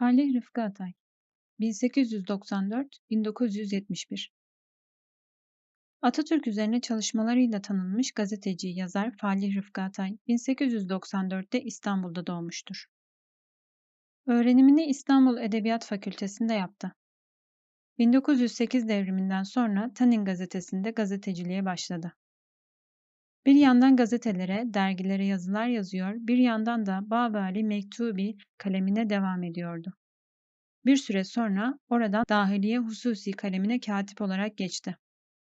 Falih Rıfkı Atay 1894-1971 Atatürk üzerine çalışmalarıyla tanınmış gazeteci, yazar Falih Rıfkı Atay 1894'te İstanbul'da doğmuştur. Öğrenimini İstanbul Edebiyat Fakültesi'nde yaptı. 1908 devriminden sonra Tanin gazetesinde gazeteciliğe başladı. Bir yandan gazetelere, dergilere yazılar yazıyor, bir yandan da Babali Mektubi kalemine devam ediyordu. Bir süre sonra oradan Dahiliye Hususi kalemine katip olarak geçti.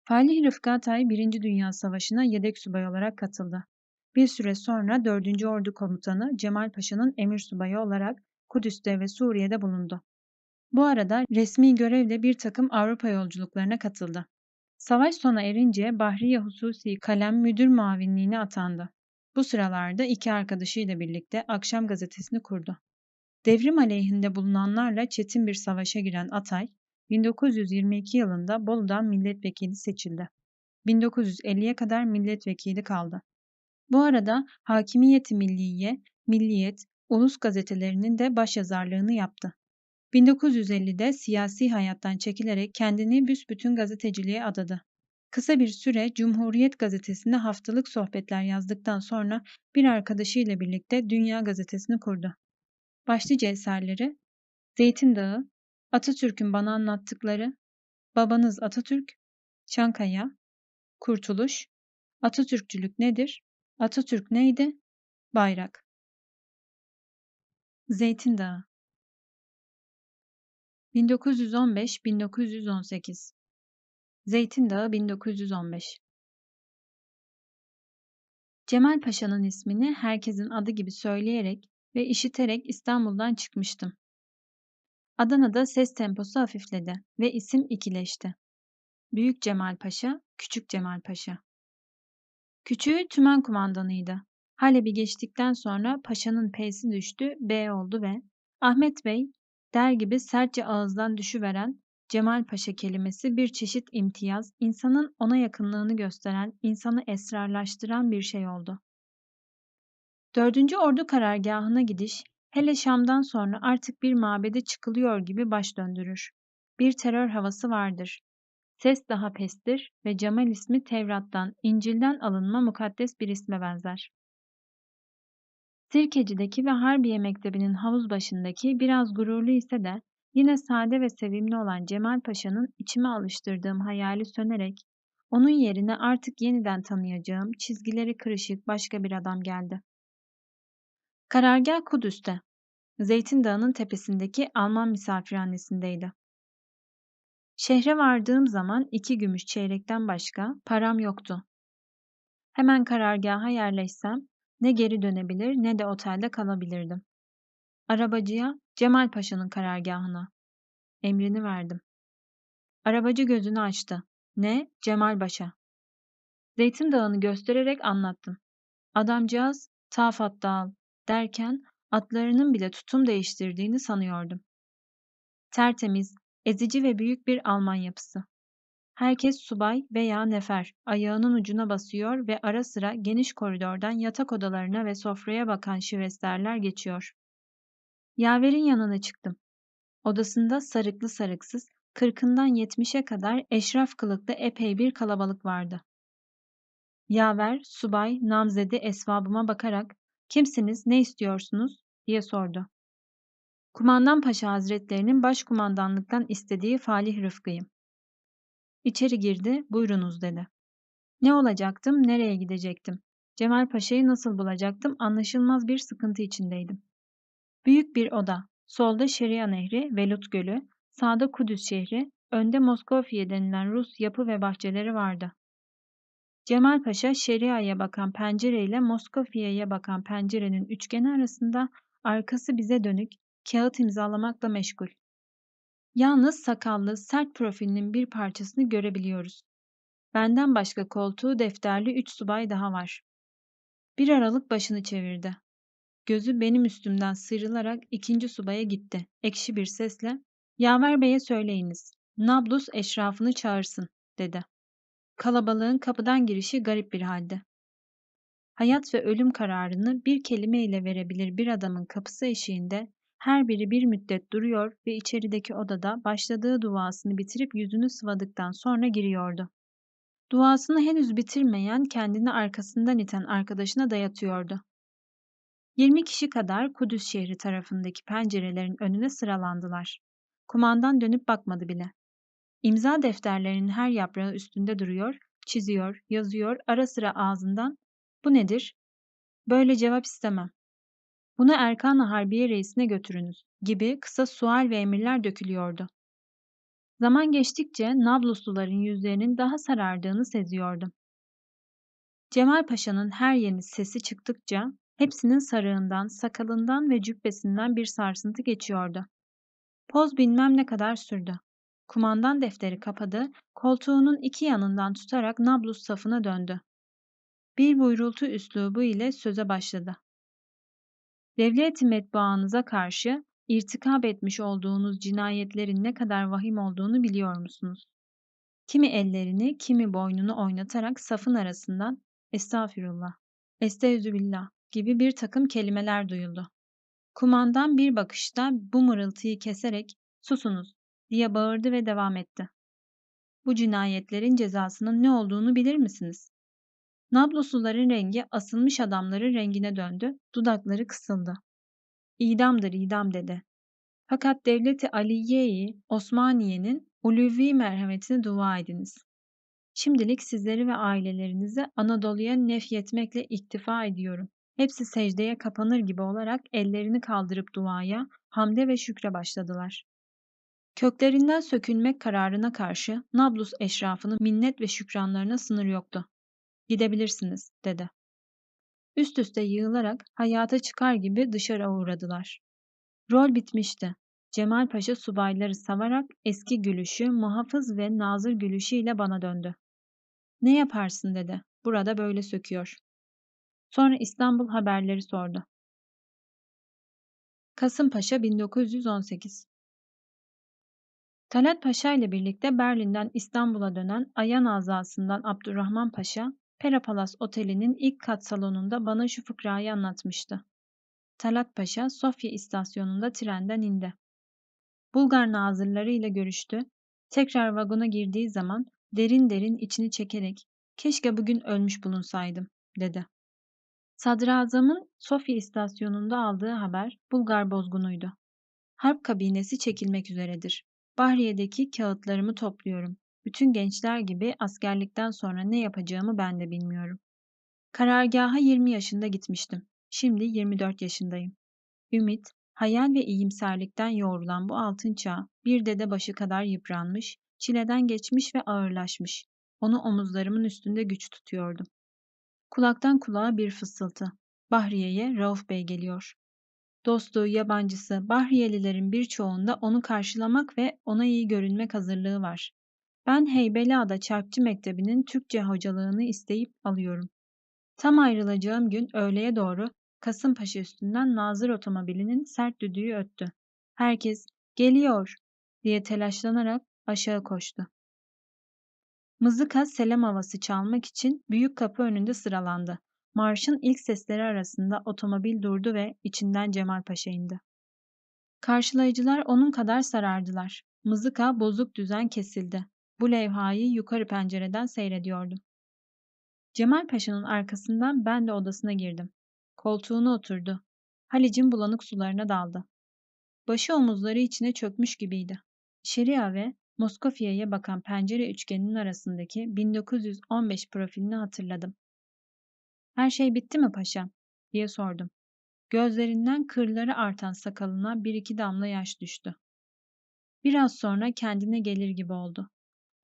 Falih Rıfkı Atay 1. Dünya Savaşı'na yedek subay olarak katıldı. Bir süre sonra 4. Ordu Komutanı Cemal Paşa'nın emir subayı olarak Kudüs'te ve Suriye'de bulundu. Bu arada resmi görevle bir takım Avrupa yolculuklarına katıldı. Savaş sona erince Bahriye Hususi Kalem Müdür Muavinliğine atandı. Bu sıralarda iki arkadaşıyla birlikte Akşam Gazetesi'ni kurdu. Devrim aleyhinde bulunanlarla çetin bir savaşa giren Atay, 1922 yılında Bolu'dan milletvekili seçildi. 1950'ye kadar milletvekili kaldı. Bu arada Hakimiyeti Milliye, Milliyet, Ulus gazetelerinin de başyazarlığını yaptı. 1950'de siyasi hayattan çekilerek kendini büsbütün gazeteciliğe adadı. Kısa bir süre Cumhuriyet gazetesinde haftalık sohbetler yazdıktan sonra bir arkadaşıyla birlikte Dünya gazetesini kurdu. Başlıca eserleri Zeytin Dağı, Atatürk'ün bana anlattıkları, Babanız Atatürk, Çankaya, Kurtuluş, Atatürkçülük nedir, Atatürk neydi, Bayrak. Zeytin Dağı 1915-1918 Zeytin Dağı 1915 Cemal Paşa'nın ismini herkesin adı gibi söyleyerek ve işiterek İstanbul'dan çıkmıştım. Adana'da ses temposu hafifledi ve isim ikileşti. Büyük Cemal Paşa, Küçük Cemal Paşa. Küçüğü tümen kumandanıydı. Halep'i geçtikten sonra paşanın P'si düştü, B oldu ve Ahmet Bey der gibi sertçe ağızdan düşüveren Cemal Paşa kelimesi bir çeşit imtiyaz, insanın ona yakınlığını gösteren, insanı esrarlaştıran bir şey oldu. Dördüncü Ordu karargahına gidiş, hele Şam'dan sonra artık bir mabede çıkılıyor gibi baş döndürür. Bir terör havası vardır. Ses daha pestir ve Cemal ismi Tevrat'tan, İncil'den alınma mukaddes bir isme benzer. Sirkeci'deki ve Harbiye Mektebi'nin havuz başındaki biraz gururlu ise de yine sade ve sevimli olan Cemal Paşa'nın içime alıştırdığım hayali sönerek onun yerine artık yeniden tanıyacağım çizgileri kırışık başka bir adam geldi. Karargah Kudüs'te. Zeytin Dağı'nın tepesindeki Alman misafirhanesindeydi. Şehre vardığım zaman iki gümüş çeyrekten başka param yoktu. Hemen karargaha yerleşsem ne geri dönebilir ne de otelde kalabilirdim. Arabacıya Cemal Paşa'nın karargahına. Emrini verdim. Arabacı gözünü açtı. Ne? Cemal Paşa. Zeytin Dağı'nı göstererek anlattım. Adamcağız Tafat Dağıl derken atlarının bile tutum değiştirdiğini sanıyordum. Tertemiz, ezici ve büyük bir Alman yapısı. Herkes subay veya nefer ayağının ucuna basıyor ve ara sıra geniş koridordan yatak odalarına ve sofraya bakan şiveslerler geçiyor. Yaver'in yanına çıktım. Odasında sarıklı sarıksız, kırkından yetmişe kadar eşraf kılıklı epey bir kalabalık vardı. Yaver, subay, namzede esvabıma bakarak ''Kimsiniz, ne istiyorsunuz?'' diye sordu. Kumandan Paşa Hazretlerinin başkumandanlıktan istediği Falih Rıfkı'yım. İçeri girdi, buyurunuz dedi. Ne olacaktım, nereye gidecektim? Cemal Paşa'yı nasıl bulacaktım anlaşılmaz bir sıkıntı içindeydim. Büyük bir oda, solda Şeria Nehri, Velut Gölü, sağda Kudüs şehri, önde Moskofya denilen Rus yapı ve bahçeleri vardı. Cemal Paşa Şeria'ya bakan pencereyle Moskofya'ya bakan pencerenin üçgeni arasında arkası bize dönük kağıt imzalamakla meşgul. Yalnız sakallı, sert profilinin bir parçasını görebiliyoruz. Benden başka koltuğu defterli üç subay daha var. Bir aralık başını çevirdi. Gözü benim üstümden sıyrılarak ikinci subaya gitti. Ekşi bir sesle, Yaver Bey'e söyleyiniz, Nablus eşrafını çağırsın, dedi. Kalabalığın kapıdan girişi garip bir halde. Hayat ve ölüm kararını bir kelimeyle verebilir bir adamın kapısı eşiğinde Her biri bir müddet duruyor ve içerideki odada başladığı duasını bitirip yüzünü sıvadıktan sonra giriyordu. Duasını henüz bitirmeyen kendini arkasından iten arkadaşına dayatıyordu. 20 kişi kadar Kudüs şehri tarafındaki pencerelerin önüne sıralandılar. Kumandan dönüp bakmadı bile. İmza defterlerinin her yaprağı üstünde duruyor, çiziyor, yazıyor, ara sıra ağzından ''Bu nedir? Böyle cevap istemem. Bunu Erkan-ı Harbiye reisine götürünüz.'' gibi kısa sual ve emirler dökülüyordu. Zaman geçtikçe Nablusluların yüzlerinin daha sarardığını seziyordum. Cemal Paşa'nın her yeni sesi çıktıkça hepsinin sarığından, sakalından ve cübbesinden bir sarsıntı geçiyordu. Poz bilmem ne kadar sürdü. Kumandan defteri kapadı, koltuğunun iki yanından tutarak Nablus safına döndü. Bir buyrultu üslubu ile söze başladı. Devlet-i metbaanıza karşı irtikab etmiş olduğunuz cinayetlerin ne kadar vahim olduğunu biliyor musunuz? Kimi ellerini, kimi boynunu oynatarak safın arasından estağfirullah, estağfirullah gibi bir takım kelimeler duyuldu. Kumandan bir bakışta bu mırıltıyı keserek susunuz diye bağırdı ve devam etti. Bu cinayetlerin cezasının ne olduğunu bilir misiniz? Nablusluların rengi asılmış adamların rengine döndü, dudakları kısıldı. İdamdır idam dedi. Fakat devleti Aliye-i Osmaniye'nin ulüvi merhametine dua ediniz. Şimdilik sizleri ve ailelerinizi Anadolu'ya nefyetmekle iktifa ediyorum. Hepsi secdeye kapanır gibi olarak ellerini kaldırıp duaya, hamde ve şükre başladılar. Köklerinden sökülmek kararına karşı Nablus eşrafının minnet ve şükranlarına sınır yoktu. Gidebilirsiniz, dedi. Üst üste yığılarak hayata çıkar gibi dışarı uğradılar. Rol bitmişti. Cemal Paşa subayları savarak eski gülüşü, muhafız ve nazır gülüşüyle bana döndü. Ne yaparsın dedi. Burada böyle söküyor. Sonra İstanbul haberleri sordu. Kasımpaşa 1918 Talat Paşa ile birlikte Berlin'den İstanbul'a dönen Ayan azasından Abdurrahman Paşa, Perapalas Oteli'nin ilk kat salonunda bana şu fıkrayı anlatmıştı. Talat Paşa, Sofya istasyonunda trenden indi. Bulgar nazırları ile görüştü. Tekrar vagona girdiği zaman derin derin içini çekerek keşke bugün ölmüş bulunsaydım dedi. Sadrazamın Sofya istasyonunda aldığı haber Bulgar bozgunuydu. Harp kabinesi çekilmek üzeredir. Bahriye'deki kağıtlarımı topluyorum. Bütün gençler gibi askerlikten sonra ne yapacağımı ben de bilmiyorum. Karargaha 20 yaşında gitmiştim. Şimdi 24 yaşındayım. Ümit, hayal ve iyimserlikten yoğrulan bu altın çağ bir dede başı kadar yıpranmış, çileden geçmiş ve ağırlaşmış. Onu omuzlarımın üstünde güç tutuyordum. Kulaktan kulağa bir fısıltı. Bahriye'ye Rauf Bey geliyor. Dostu, yabancısı, Bahriyelilerin birçoğunda onu karşılamak ve ona iyi görünmek hazırlığı var. Ben Heybeliada Çarpçı Mektebi'nin Türkçe hocalığını isteyip alıyorum. Tam ayrılacağım gün öğleye doğru Kasımpaşa üstünden Nazır otomobilinin sert düdüğü öttü. Herkes geliyor diye telaşlanarak aşağı koştu. Mızıka selam havası çalmak için büyük kapı önünde sıralandı. Marşın ilk sesleri arasında otomobil durdu ve içinden Cemal Paşa indi. Karşılayıcılar onun kadar sarardılar. Mızıka bozuk düzen kesildi. Bu levhayı yukarı pencereden seyrediyordu. Cemal Paşa'nın arkasından ben de odasına girdim. Koltuğuna oturdu. Halic'in bulanık sularına daldı. Başı omuzları içine çökmüş gibiydi. Şeria ve Moskofya'ya bakan pencere üçgeninin arasındaki 1915 profilini hatırladım. Her şey bitti mi paşam? diye sordum. Gözlerinden kırları artan sakalına bir iki damla yaş düştü. Biraz sonra kendine gelir gibi oldu.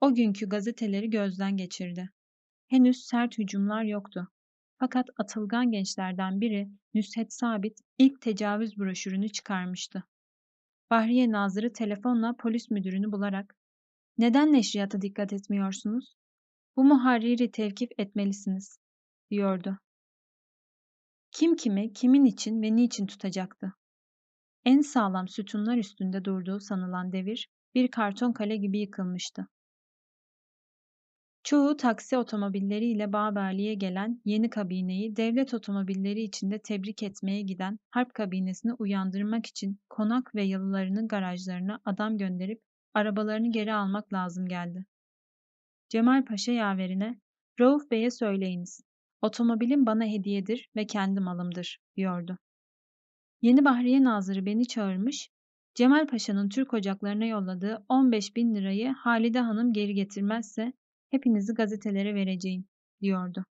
O günkü gazeteleri gözden geçirdi. Henüz sert hücumlar yoktu. Fakat atılgan gençlerden biri Nüshet Sabit ilk tecavüz broşürünü çıkarmıştı. Bahriye Nazırı telefonla polis müdürünü bularak ''Neden neşriyata dikkat etmiyorsunuz? Bu muharriri tevkif etmelisiniz.'' diyordu. Kim kimi, kimin için ve niçin tutacaktı? En sağlam sütunlar üstünde durduğu sanılan devir bir karton kale gibi yıkılmıştı. Çoğu taksi otomobilleriyle Babali'ye gelen yeni kabineyi devlet otomobilleri içinde tebrik etmeye giden harp kabinesini uyandırmak için konak ve yalılarının garajlarına adam gönderip arabalarını geri almak lazım geldi. Cemal Paşa yaverine, Rauf Bey'e söyleyiniz, otomobilim bana hediyedir ve kendi malımdır, diyordu. Yeni Bahriye Nazırı beni çağırmış, Cemal Paşa'nın Türk ocaklarına yolladığı 15 bin lirayı Halide Hanım geri getirmezse hepinizi gazetelere vereceğim, diyordu.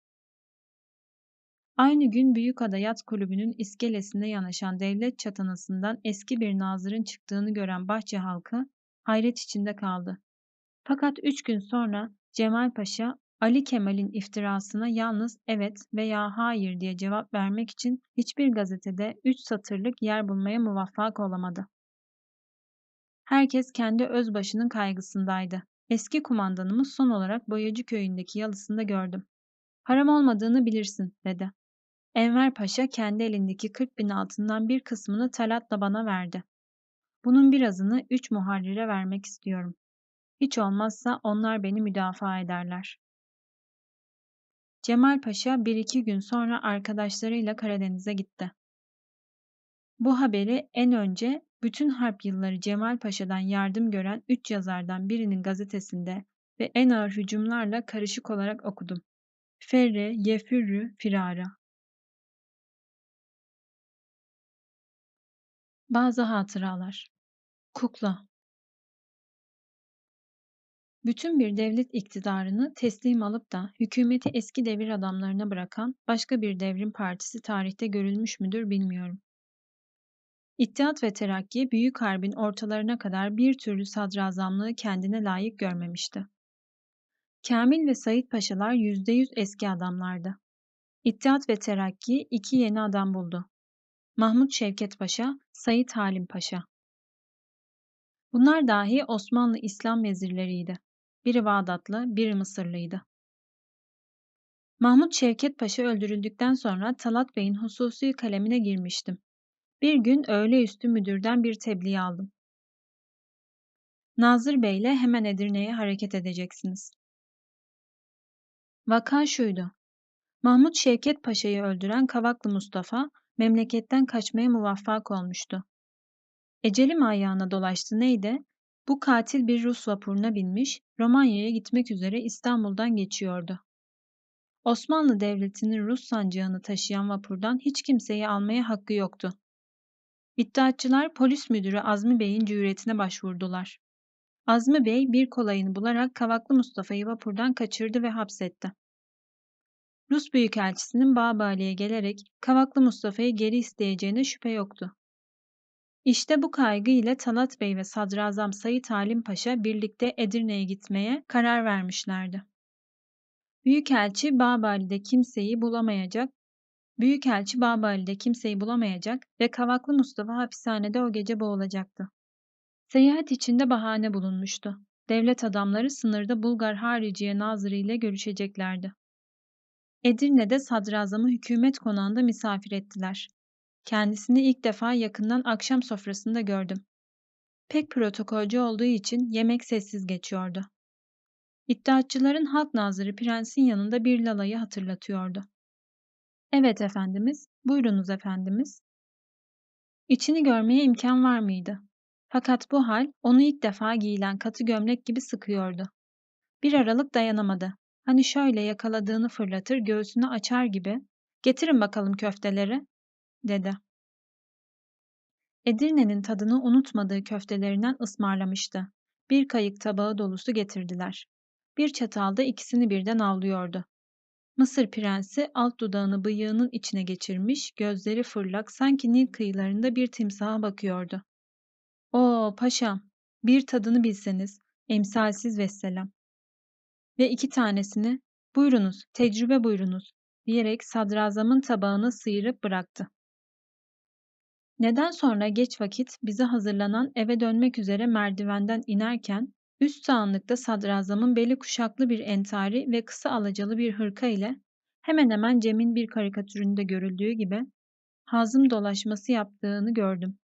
Aynı gün Büyükada Yat Kulübü'nün iskelesinde yanaşan devlet çatanasından eski bir nazırın çıktığını gören bahçe halkı hayret içinde kaldı. Fakat üç gün sonra Cemal Paşa Ali Kemal'in iftirasına yalnız evet veya hayır diye cevap vermek için hiçbir gazetede üç satırlık yer bulmaya muvaffak olamadı. Herkes kendi özbaşının kaygısındaydı. Eski kumandanımı son olarak Boyacı köyündeki yalısında gördüm. Param olmadığını bilirsin, dedi. Enver Paşa kendi elindeki 40 bin altından bir kısmını Talat'la bana verdi. Bunun birazını üç muharrire vermek istiyorum. Hiç olmazsa onlar beni müdafaa ederler. Cemal Paşa bir iki gün sonra arkadaşlarıyla Karadeniz'e gitti. Bu haberi en önce bütün harp yılları Cemal Paşa'dan yardım gören üç yazardan birinin gazetesinde ve en ağır hücumlarla karışık olarak okudum. Ferre, Yefürrü, Firara. Bazı hatıralar. Kukla. Bütün bir devlet iktidarını teslim alıp da hükümeti eski devir adamlarına bırakan başka bir devrim partisi tarihte görülmüş müdür bilmiyorum. İttihat ve Terakki Büyük Harbin ortalarına kadar bir türlü sadrazamlığı kendine layık görmemişti. Kamil ve Said Paşalar yüzde yüz eski adamlardı. İttihat ve Terakki iki yeni adam buldu. Mahmut Şevket Paşa, Said Halim Paşa. Bunlar dahi Osmanlı İslam vezirleriydi. Biri Bağdatlı, biri Mısırlıydı. Mahmut Şevket Paşa öldürüldükten sonra Talat Bey'in hususi kalemine girmiştim. Bir gün öğle üstü müdürden bir tebliğ aldım. Nazır Bey ile hemen Edirne'ye hareket edeceksiniz. Vaka şuydu. Mahmut Şevket Paşa'yı öldüren Kavaklı Mustafa memleketten kaçmaya muvaffak olmuştu. Ecelim ayağına dolaştı neydi? Bu katil bir Rus vapuruna binmiş, Romanya'ya gitmek üzere İstanbul'dan geçiyordu. Osmanlı Devleti'nin Rus sancağını taşıyan vapurdan hiç kimseyi almaya hakkı yoktu. İddiatçılar polis müdürü Azmi Bey'in cüretine başvurdular. Azmi Bey bir kolayını bularak Kavaklı Mustafa'yı vapurdan kaçırdı ve hapsetti. Rus Büyükelçisi'nin Babali'ye gelerek Kavaklı Mustafa'yı geri isteyeceğine şüphe yoktu. İşte bu kaygı ile Talat Bey ve Sadrazam Sayit Halim Paşa birlikte Edirne'ye gitmeye karar vermişlerdi. Büyükelçi Babali'de kimseyi bulamayacak, Büyükelçi Babali'de kimseyi bulamayacak ve Kavaklı Mustafa hapishanede o gece boğulacaktı. Seyahat içinde bahane bulunmuştu. Devlet adamları sınırda Bulgar Hariciye Nazırı ile görüşeceklerdi. Edirne'de sadrazamı hükümet konağında misafir ettiler. Kendisini ilk defa yakından akşam sofrasında gördüm. Pek protokolcü olduğu için yemek sessiz geçiyordu. İddiatçıların halk nazırı prensin yanında bir lalayı hatırlatıyordu. Evet efendimiz, buyurunuz efendimiz. İçini görmeye imkan var mıydı? Fakat bu hal onu ilk defa giyilen katı gömlek gibi sıkıyordu. Bir aralık dayanamadı. Hani şöyle yakaladığını fırlatır, göğsünü açar gibi. Getirin bakalım köfteleri, dedi. Edirne'nin tadını unutmadığı köftelerinden ısmarlamıştı. Bir kayık tabağı dolusu getirdiler. Bir çatalda ikisini birden avlıyordu. Mısır prensi alt dudağını bıyığının içine geçirmiş, gözleri fırlak sanki Nil kıyılarında bir timsaha bakıyordu. O paşam, bir tadını bilseniz, emsalsiz vesselam. Ve iki tanesini, buyurunuz, tecrübe buyurunuz, diyerek sadrazamın tabağını sıyırıp bıraktı. Neden sonra geç vakit bize hazırlanan eve dönmek üzere merdivenden inerken üst sağanlıkta sadrazamın beli kuşaklı bir entari ve kısa alacalı bir hırka ile hemen hemen Cem'in bir karikatüründe görüldüğü gibi hazım dolaşması yaptığını gördüm.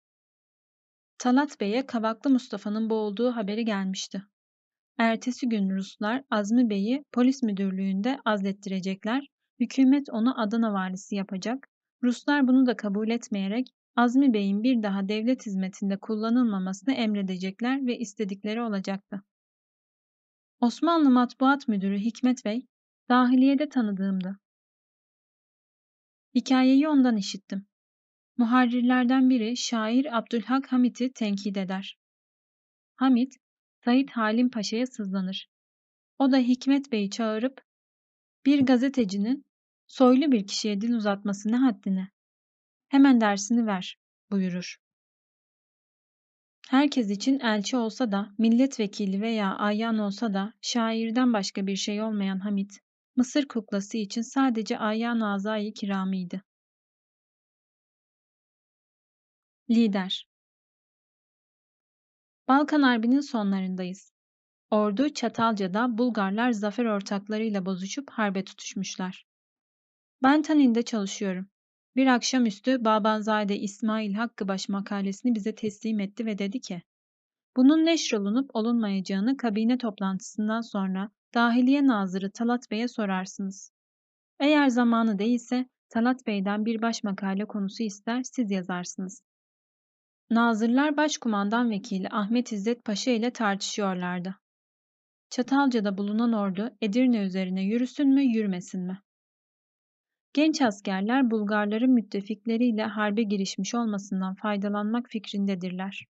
Talat Bey'e Kavaklı Mustafa'nın boğulduğu haberi gelmişti. Ertesi gün Ruslar Azmi Bey'i polis müdürlüğünde azlettirecekler, hükümet onu Adana valisi yapacak. Ruslar bunu da kabul etmeyerek Azmi Bey'in bir daha devlet hizmetinde kullanılmamasını emredecekler ve istedikleri olacaktı. Osmanlı Matbuat Müdürü Hikmet Bey, dahiliyede tanıdığımdı. Hikayeyi ondan işittim. Muharrirlerden biri şair Abdülhak Hamit'i tenkit eder. Hamit, Said Halim Paşa'ya sızlanır. O da Hikmet Bey'i çağırıp bir gazetecinin soylu bir kişiye dil uzatması ne haddine? Hemen dersini ver buyurur. Herkes için elçi olsa da, milletvekili veya ayyan olsa da şairden başka bir şey olmayan Hamit, Mısır kuklası için sadece ayyan azayı kiramıydı. Lider Balkan Harbi'nin sonlarındayız. Ordu Çatalca'da Bulgarlar zafer ortaklarıyla bozuşup harbe tutuşmuşlar. Ben Tanin'de çalışıyorum. Bir akşamüstü Babanzade İsmail Hakkıbaş makalesini bize teslim etti ve dedi ki, bunun neşrolunup olunmayacağını kabine toplantısından sonra Dahiliye Nazırı Talat Bey'e sorarsınız. Eğer zamanı değilse Talat Bey'den bir baş makale konusu ister siz yazarsınız. Nazırlar Başkumandan Vekili Ahmet İzzet Paşa ile tartışıyorlardı. Çatalca'da bulunan ordu Edirne üzerine yürüsün mü yürümesin mi? Genç askerler Bulgarların müttefikleriyle harbe girişmiş olmasından faydalanmak fikrindedirler.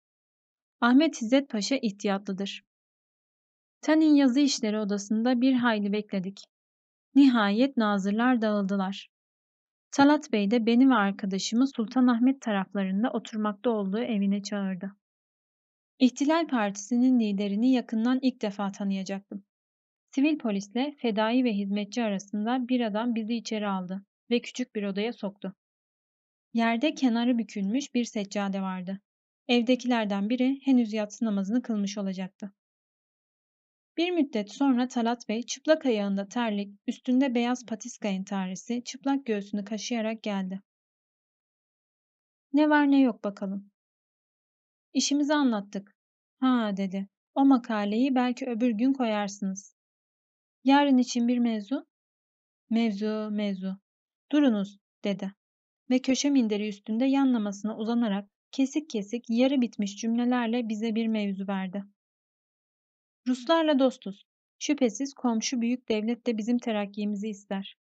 Ahmet İzzet Paşa ihtiyatlıdır. Tanin yazı işleri odasında bir hayli bekledik. Nihayet nazırlar dağıldılar. Talat Bey de beni ve arkadaşımı Sultanahmet taraflarında oturmakta olduğu evine çağırdı. İhtilal Partisi'nin liderini yakından ilk defa tanıyacaktım. Sivil polisle fedai ve hizmetçi arasında bir adam bizi içeri aldı ve küçük bir odaya soktu. Yerde kenarı bükülmüş bir seccade vardı. Evdekilerden biri henüz yatsı namazını kılmış olacaktı. Bir müddet sonra Talat Bey çıplak ayağında terlik, üstünde beyaz patiska entarisi, çıplak göğsünü kaşıyarak geldi. Ne var ne yok bakalım. İşimizi anlattık. Ha dedi. O makaleyi belki öbür gün koyarsınız. Yarın için bir mevzu? Mevzu, mevzu. Durunuz dedi. Ve köşe minderi üstünde yanlamasına uzanarak kesik kesik yarı bitmiş cümlelerle bize bir mevzu verdi. Ruslarla dostuz. Şüphesiz komşu büyük devlet de bizim terakkimizi ister.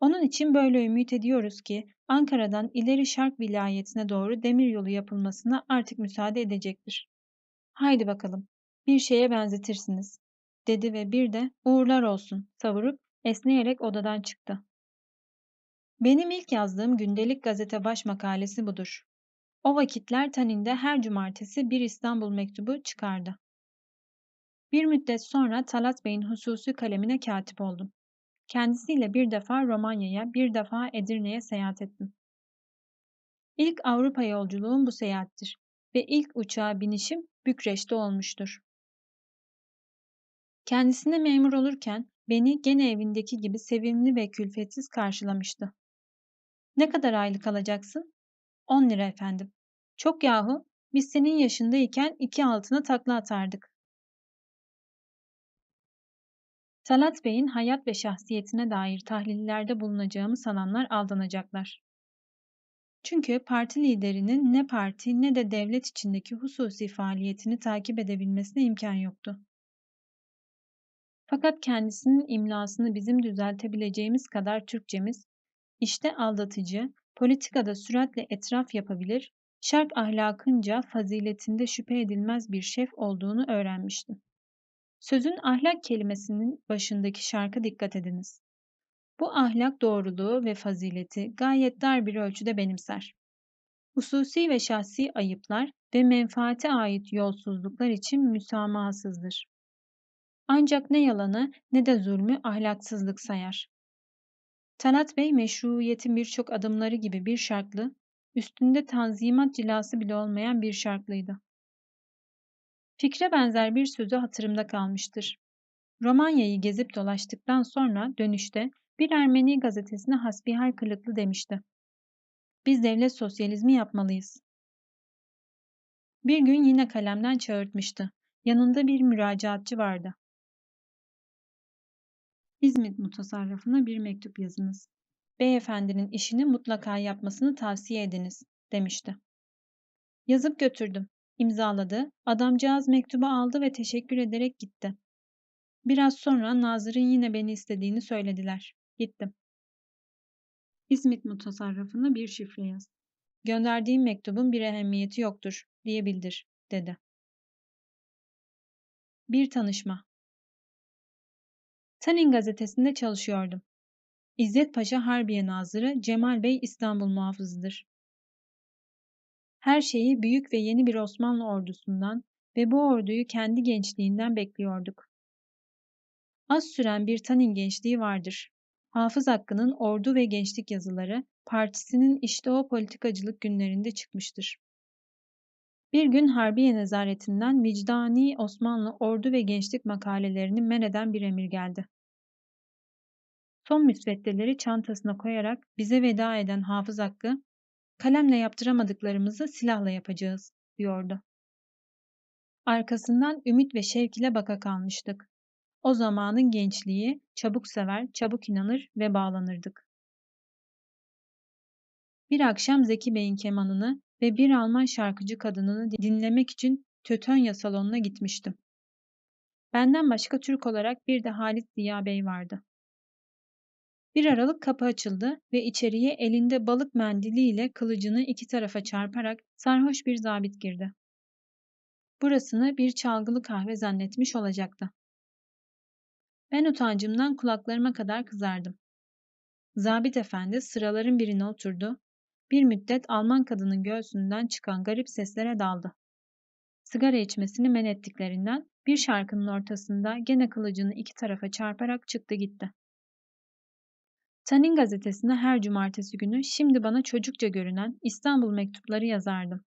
Onun için böyle ümit ediyoruz ki Ankara'dan ileri Şark vilayetine doğru demiryolu yapılmasına artık müsaade edecektir. Haydi bakalım, bir şeye benzetirsiniz, dedi ve bir de uğurlar olsun savurup esneyerek odadan çıktı. Benim ilk yazdığım gündelik gazete baş makalesi budur. O vakitler Tanin'de her cumartesi bir İstanbul mektubu çıkardı. Bir müddet sonra Talat Bey'in hususi kalemine katip oldum. Kendisiyle bir defa Romanya'ya, bir defa Edirne'ye seyahat ettim. İlk Avrupa yolculuğum bu seyahattir ve ilk uçağa binişim Bükreş'te olmuştur. Kendisine memur olurken beni gene evindeki gibi sevimli ve külfetsiz karşılamıştı. Ne kadar aylık alacaksın? 10 lira efendim. Çok yahu, biz senin yaşındayken iki altına takla atardık. Talat Bey'in hayat ve şahsiyetine dair tahlillerde bulunacağımı sananlar aldanacaklar. Çünkü parti liderinin ne parti ne de devlet içindeki hususi faaliyetini takip edebilmesine imkan yoktu. Fakat kendisinin imlasını bizim düzeltebileceğimiz kadar Türkçemiz, işte aldatıcı, politikada süratle etraf yapabilir, şark ahlakınca faziletinde şüphe edilmez bir şef olduğunu öğrenmiştim. Sözün ahlak kelimesinin başındaki şarkı dikkat ediniz. Bu ahlak doğruluğu ve fazileti gayet dar bir ölçüde benimser. Hususi ve şahsi ayıplar ve menfaate ait yolsuzluklar için müsamahasızdır. Ancak ne yalanı ne de zulmü ahlaksızlık sayar. Talat Bey meşruiyetin birçok adımları gibi bir şarklı, üstünde tanzimat cilası bile olmayan bir şarklıydı. Fikre benzer bir sözü hatırımda kalmıştır. Romanya'yı gezip dolaştıktan sonra dönüşte bir Ermeni gazetesine hasbihal kılıklı demişti. Biz devlet sosyalizmi yapmalıyız. Bir gün yine kalemden çağırtmıştı. Yanında bir müracaatçı vardı. İzmit mutasarrıfına bir mektup yazınız. Beyefendinin işini mutlaka yapmasını tavsiye ediniz, demişti. Yazıp götürdüm. İmzaladı. Adamcağız mektubu aldı ve teşekkür ederek gitti. Biraz sonra Nazır'ın yine beni istediğini söylediler. Gittim. İzmit mutasarrıfına bir şifre yaz. Gönderdiğim mektubun bir ehemmiyeti yoktur diye bildir, dedi. Bir tanışma. Tanin gazetesinde çalışıyordum. İzzet Paşa Harbiye Nazırı Cemal Bey İstanbul muhafızıdır. Her şeyi büyük ve yeni bir Osmanlı ordusundan ve bu orduyu kendi gençliğinden bekliyorduk. Az süren bir Tanin gençliği vardır. Hafız Hakkı'nın Ordu ve Gençlik yazıları partisinin işte o politikacılık günlerinde çıkmıştır. Bir gün Harbiye Nezaretinden vicdani Osmanlı Ordu ve Gençlik makalelerini men eden bir emir geldi. Son müsveddeleri çantasına koyarak bize veda eden Hafız Hakkı, kalemle yaptıramadıklarımızı silahla yapacağız, diyordu. Arkasından ümit ve şevk ile baka kalmıştık. O zamanın gençliği çabuk sever, çabuk inanır ve bağlanırdık. Bir akşam Zeki Bey'in kemanını ve bir Alman şarkıcı kadınını dinlemek için Tötönya salonuna gitmiştim. Benden başka Türk olarak bir de Halit Ziya Bey vardı. Bir aralık kapı açıldı ve içeriye elinde balık mendiliyle kılıcını iki tarafa çarparak sarhoş bir zabit girdi. Burasını bir çalgılı kahve zannetmiş olacaktı. Ben utancımdan kulaklarıma kadar kızardım. Zabit efendi sıraların birine oturdu. Bir müddet Alman kadının göğsünden çıkan garip seslere daldı. Sigara içmesini men ettiklerinden bir şarkının ortasında gene kılıcını iki tarafa çarparak çıktı gitti. Tanin gazetesine her cumartesi günü şimdi bana çocukça görünen İstanbul mektupları yazardım.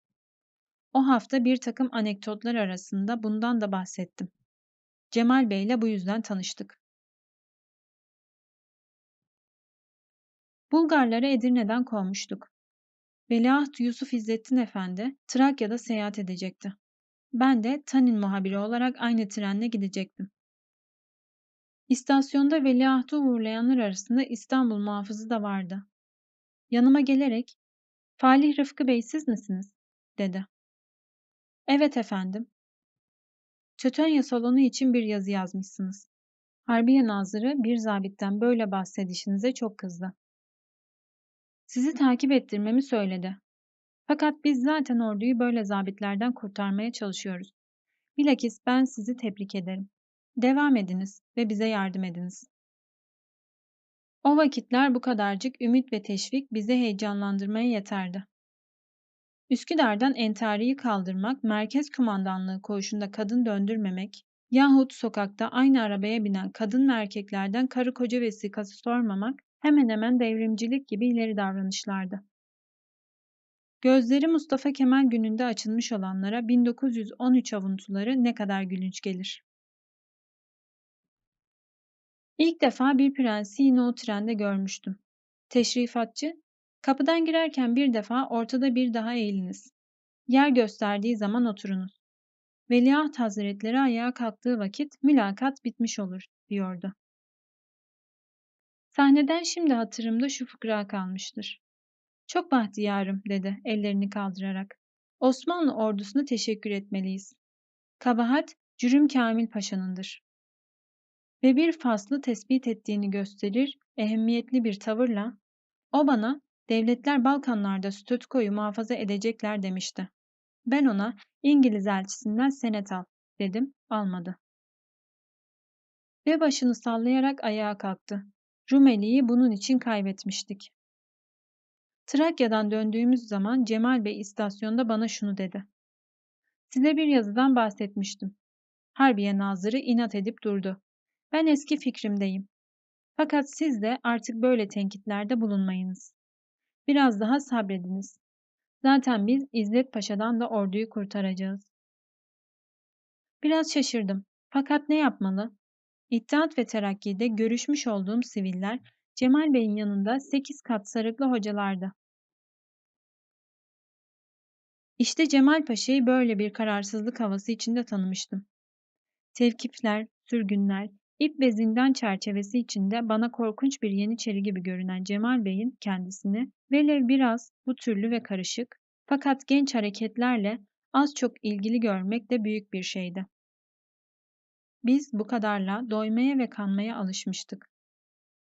O hafta bir takım anekdotlar arasında bundan da bahsettim. Cemal Bey ile bu yüzden tanıştık. Bulgarları Edirne'den kovmuştuk. Veliaht Yusuf İzzettin Efendi Trakya'da seyahat edecekti. Ben de Tanin muhabiri olarak aynı trenle gidecektim. İstasyonda veliahtı uğurlayanlar arasında İstanbul muhafızı da vardı. Yanıma gelerek, Falih Rıfkı Bey siz misiniz? dedi. Evet efendim. Çötönya salonu için bir yazı yazmışsınız. Harbiye Nazırı bir zabitten böyle bahsedişinize çok kızdı. Sizi takip ettirmemi söyledi. Fakat biz zaten orduyu böyle zabitlerden kurtarmaya çalışıyoruz. Bilakis ben sizi tebrik ederim. Devam ediniz ve bize yardım ediniz. O vakitler bu kadarcık ümit ve teşvik bizi heyecanlandırmaya yeterdi. Üsküdar'dan entariyi kaldırmak, merkez kumandanlığı koğuşunda kadın döndürmemek yahut sokakta aynı arabaya binen kadın ve erkeklerden karı koca vesikası sormamak hemen hemen devrimcilik gibi ileri davranışlardı. Gözleri Mustafa Kemal gününde açılmış olanlara 1913 avuntuları ne kadar gülünç gelir. İlk defa bir prensi yine o trende görmüştüm. Teşrifatçı, kapıdan girerken bir defa ortada bir daha eğiliniz. Yer gösterdiği zaman oturunuz. Veliaht Hazretleri ayağa kalktığı vakit mülakat bitmiş olur, diyordu. Sahneden şimdi hatırımda şu fıkra kalmıştır. Çok bahtiyarım, dedi ellerini kaldırarak. Osmanlı ordusuna teşekkür etmeliyiz. Kabahat, Cürüm Kamil Paşa'nındır ve bir faslı tespit ettiğini gösterir ehemmiyetli bir tavırla o bana devletler Balkanlarda statükoyu muhafaza edecekler demişti. Ben ona İngiliz elçisinden senet al dedim almadı. Ve başını sallayarak ayağa kalktı. Rumeli'yi bunun için kaybetmiştik. Trakya'dan döndüğümüz zaman Cemal Bey istasyonda bana şunu dedi. Size bir yazıdan bahsetmiştim. Harbiye Nazırı inat edip durdu. Ben eski fikrimdeyim. Fakat siz de artık böyle tenkitlerde bulunmayınız. Biraz daha sabrediniz. Zaten biz İzzet Paşa'dan da orduyu kurtaracağız. Biraz şaşırdım. Fakat ne yapmalı? İttihat ve Terakki'de görüşmüş olduğum siviller Cemal Bey'in yanında sekiz kat sarıklı hocalardı. İşte Cemal Paşa'yı böyle bir kararsızlık havası içinde tanımıştım. Tevkifler, sürgünler, İp ve zindan çerçevesi içinde bana korkunç bir yeniçeri gibi görünen Cemal Bey'in kendisini velev biraz bu türlü ve karışık fakat genç hareketlerle az çok ilgili görmek de büyük bir şeydi. Biz bu kadarla doymaya ve kanmaya alışmıştık.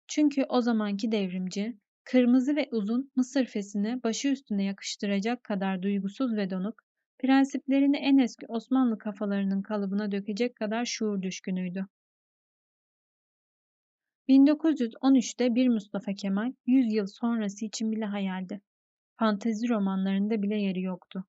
Çünkü o zamanki devrimci, kırmızı ve uzun Mısır fesini başı üstüne yakıştıracak kadar duygusuz ve donuk, prensiplerini en eski Osmanlı kafalarının kalıbına dökecek kadar şuur düşkünüydü. 1913'te bir Mustafa Kemal 100 yıl sonrası için bile hayaldi. Fantezi romanlarında bile yeri yoktu.